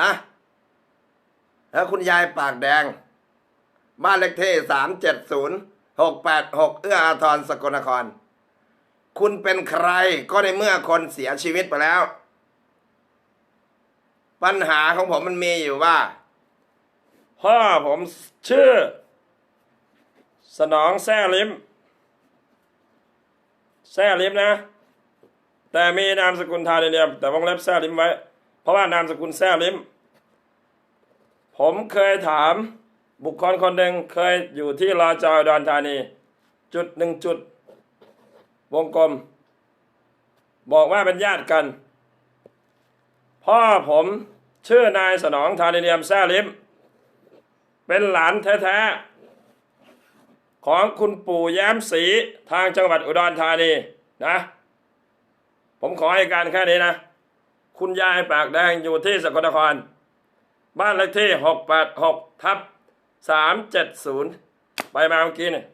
ฮะแล้วคุณยายปากแดง บ้านเลขที่สามเจ็ดศูนย์หกแปดหกเอื้ออาทรสกลนคร คุณเป็นใครก็ในเมื่อคนเสียชีวิตไปแล้ว ปัญหาของผมมันมีอยู่ว่า พ่อผมชื่อ สนองแซ่ลิมแซ่ลิมนะ แต่มีนามสกุลทาเนียมแต่วงเล็บแซ่ลิมไว้ เพราะว่านามสกุลแซ่ลิม ผมเคยถามบุคคลคนหนึ่งเคยอยู่ที่รอจอยดอนธานี จุดหนึ่งจุด วงกลม บอกว่าเป็นญาติกัน พ่อผมชื่อนายสนองธาเนียมแซ่ลิม เป็นหลานแท้ๆ ของคุณปู่แย้มศรีทางจังหวัดอุดรธานีนะ ผมขอให้การแค่นี้นะ คุณยายปากแดงอยู่ที่สกลนคร บ้านเลขที่686ทับ370ไปมาเมื่อกี้เนี่ย